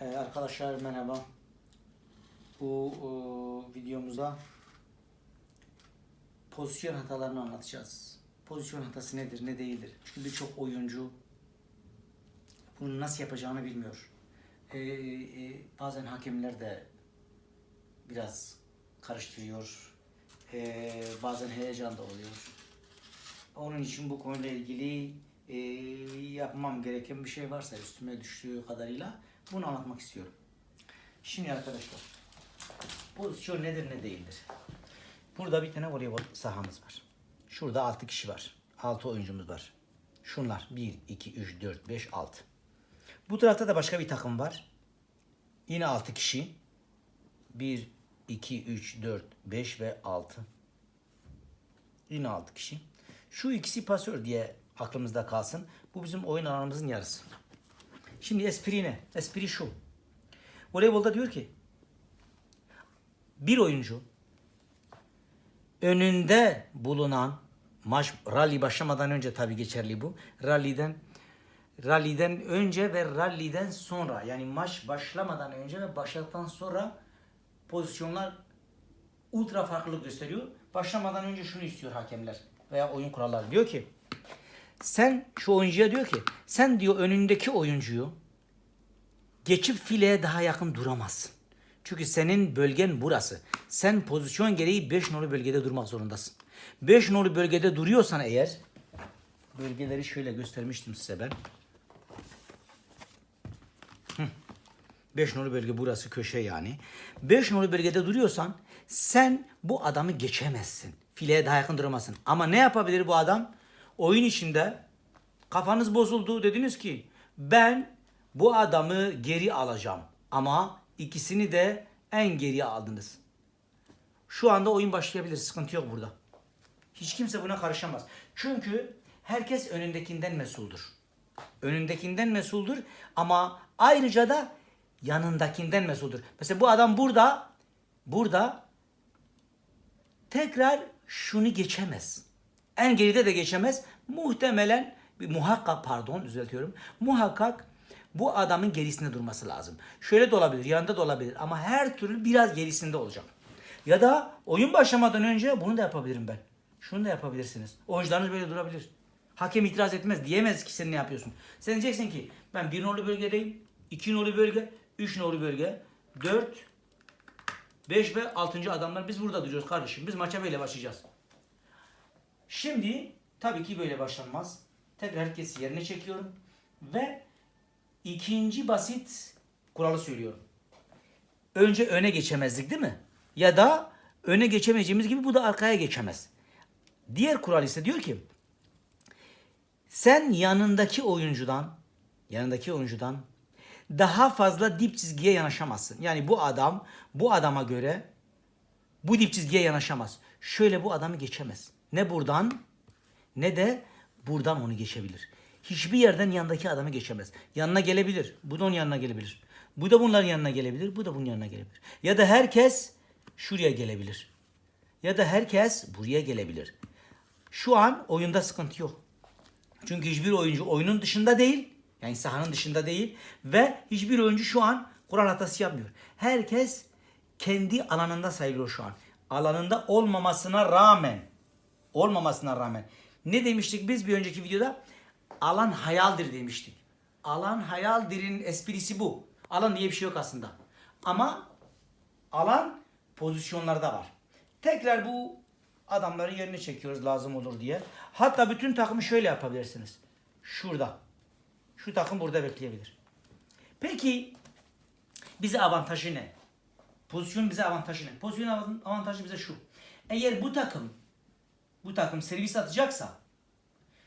Ee, arkadaşlar merhaba. Bu e, videomuzda pozisyon hatalarını anlatacağız. Pozisyon hatası nedir, ne değildir? Çünkü birçok oyuncu bunu nasıl yapacağını bilmiyor. Ee, e, bazen hakemler de biraz karıştırıyor. Ee, bazen heyecan da oluyor. Onun için bu konuyla ilgili e, yapmam gereken bir şey varsa üstüme düştüğü kadarıyla bunu anlatmak istiyorum. Şimdi arkadaşlar pozisyon nedir ne değildir? Burada bir tane voleybol sahamız var. Şurada 6 kişi var. 6 oyuncumuz var. Şunlar 1, 2, 3, 4, 5, 6. Bu tarafta da başka bir takım var. Yine 6 kişi. 1, 2, 3, 4, 5 ve 6. Yine 6 kişi. Şu ikisi pasör diye aklımızda kalsın. Bu bizim oyun alanımızın yarısı. Şimdi espri ne? Espri şu. Voleybolda diyor ki bir oyuncu önünde bulunan maç rally başlamadan önce tabii geçerli bu. Rally'den rally'den önce ve rally'den sonra yani maç başlamadan önce ve başladıktan sonra pozisyonlar ultra farklılık gösteriyor. Başlamadan önce şunu istiyor hakemler veya oyun kuralları. Diyor ki sen şu oyuncuya diyor ki sen diyor önündeki oyuncuyu geçip fileye daha yakın duramazsın. Çünkü senin bölgen burası. Sen pozisyon gereği 5 nolu bölgede durmak zorundasın. 5 nolu bölgede duruyorsan eğer bölgeleri şöyle göstermiştim size ben. 5 nolu bölge burası köşe yani. 5 nolu bölgede duruyorsan sen bu adamı geçemezsin. Fileye daha yakın duramazsın. Ama ne yapabilir bu adam? Oyun içinde kafanız bozuldu dediniz ki ben bu adamı geri alacağım. Ama ikisini de en geriye aldınız. Şu anda oyun başlayabilir. Sıkıntı yok burada. Hiç kimse buna karışamaz. Çünkü herkes önündekinden mesuldur. Önündekinden mesuldur ama ayrıca da yanındakinden mesuldur. Mesela bu adam burada burada tekrar şunu geçemez. En geride de geçemez. Muhtemelen muhakkak pardon düzeltiyorum. Muhakkak bu adamın gerisinde durması lazım. Şöyle de olabilir, yanında da olabilir ama her türlü biraz gerisinde olacak. Ya da oyun başlamadan önce bunu da yapabilirim ben. Şunu da yapabilirsiniz. Oyuncularınız böyle durabilir. Hakem itiraz etmez. Diyemez ki sen ne yapıyorsun. Sen diyeceksin ki ben bir nolu bölgedeyim. iki nolu bölge. Üç nolu bölge. Dört. Beş ve altıncı adamlar biz burada duruyoruz kardeşim. Biz maça böyle başlayacağız. Şimdi tabii ki böyle başlanmaz. Tekrar herkesi yerine çekiyorum. Ve ikinci basit kuralı söylüyorum. Önce öne geçemezdik değil mi? Ya da öne geçemeyeceğimiz gibi bu da arkaya geçemez. Diğer kural ise diyor ki sen yanındaki oyuncudan yanındaki oyuncudan daha fazla dip çizgiye yanaşamazsın. Yani bu adam bu adama göre bu dip çizgiye yanaşamaz. Şöyle bu adamı geçemez. Ne buradan ne de buradan onu geçebilir. Hiçbir yerden yanındaki adamı geçemez. Yanına gelebilir. Bu da onun yanına gelebilir. Bu da bunların yanına gelebilir. Bu da bunun yanına gelebilir. Ya da herkes şuraya gelebilir. Ya da herkes buraya gelebilir. Şu an oyunda sıkıntı yok. Çünkü hiçbir oyuncu oyunun dışında değil. Yani sahanın dışında değil. Ve hiçbir oyuncu şu an kural hatası yapmıyor. Herkes kendi alanında sayılıyor şu an. Alanında olmamasına rağmen. Olmamasına rağmen. Ne demiştik biz bir önceki videoda? Alan hayaldir demiştik. Alan hayaldir'in esprisi bu. Alan diye bir şey yok aslında. Ama alan pozisyonlarda var. Tekrar bu adamları yerine çekiyoruz lazım olur diye. Hatta bütün takımı şöyle yapabilirsiniz. Şurada. Şu takım burada bekleyebilir. Peki bize avantajı ne? Pozisyon bize avantajı ne? Pozisyon avantajı bize şu. Eğer bu takım bu takım servis atacaksa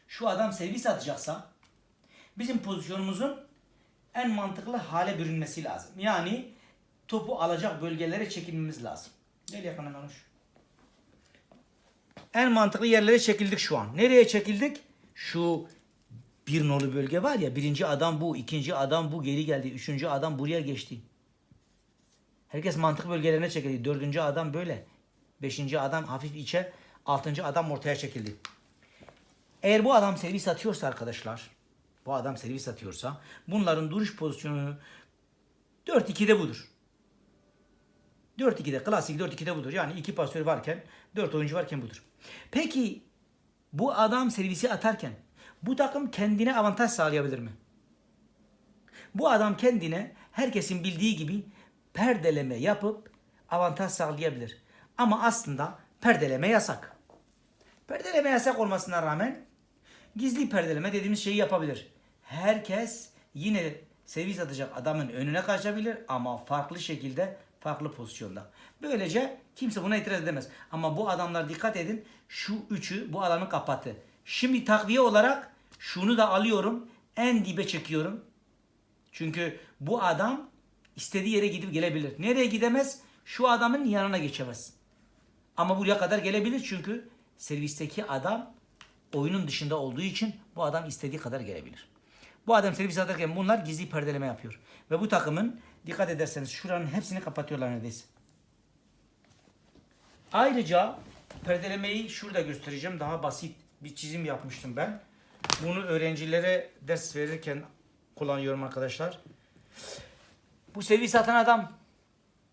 şu adam servis atacaksa bizim pozisyonumuzun en mantıklı hale bürünmesi lazım. Yani topu alacak bölgelere çekilmemiz lazım. Gel yakına konuş. En mantıklı yerlere çekildik şu an. Nereye çekildik? Şu bir nolu bölge var ya birinci adam bu, ikinci adam bu geri geldi, üçüncü adam buraya geçti. Herkes mantık bölgelerine çekildi. Dördüncü adam böyle. Beşinci adam hafif içe, altıncı adam ortaya çekildi. Eğer bu adam servis atıyorsa arkadaşlar, bu adam servis atıyorsa bunların duruş pozisyonu 4-2'de budur. 4-2'de klasik 4-2'de budur. Yani iki pasör varken 4 oyuncu varken budur. Peki bu adam servisi atarken bu takım kendine avantaj sağlayabilir mi? Bu adam kendine herkesin bildiği gibi perdeleme yapıp avantaj sağlayabilir. Ama aslında perdeleme yasak. Perdeleme yasak olmasına rağmen gizli perdeleme dediğimiz şeyi yapabilir. Herkes yine servis atacak adamın önüne kaçabilir ama farklı şekilde farklı pozisyonda. Böylece kimse buna itiraz edemez. Ama bu adamlar dikkat edin şu üçü bu alanı kapattı. Şimdi takviye olarak şunu da alıyorum en dibe çekiyorum. Çünkü bu adam istediği yere gidip gelebilir. Nereye gidemez? Şu adamın yanına geçemez. Ama buraya kadar gelebilir çünkü servisteki adam oyunun dışında olduğu için bu adam istediği kadar gelebilir. Bu adam servis atarken bunlar gizli perdeleme yapıyor. Ve bu takımın dikkat ederseniz şuranın hepsini kapatıyorlar neredeyse. Ayrıca perdelemeyi şurada göstereceğim. Daha basit bir çizim yapmıştım ben. Bunu öğrencilere ders verirken kullanıyorum arkadaşlar. Bu servis atan adam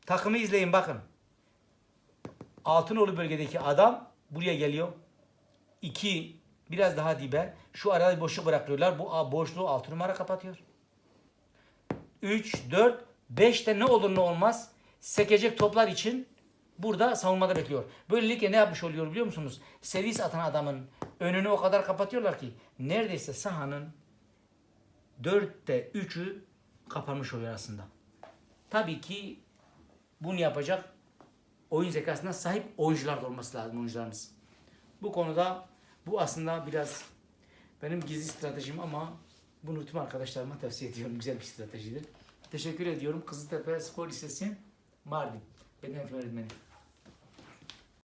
takımı izleyin bakın. Altınoğlu bölgedeki adam buraya geliyor. İki biraz daha dibe. Şu arada boşluk bırakıyorlar. Bu boşluğu 6 numara kapatıyor. 3, 4, 5'te ne olur ne olmaz sekecek toplar için burada savunmada bekliyor. Böylelikle ne yapmış oluyor biliyor musunuz? Servis atan adamın önünü o kadar kapatıyorlar ki neredeyse sahanın 4'te 3'ü kapanmış oluyor aslında. Tabii ki bunu yapacak oyun zekasına sahip oyuncular da olması lazım oyuncularınız. Bu konuda bu aslında biraz benim gizli stratejim ama bunu tüm arkadaşlarıma tavsiye ediyorum. Güzel bir stratejidir. Teşekkür ediyorum. Kızıltepe Spor Lisesi Mardin. Beden öğretmeni.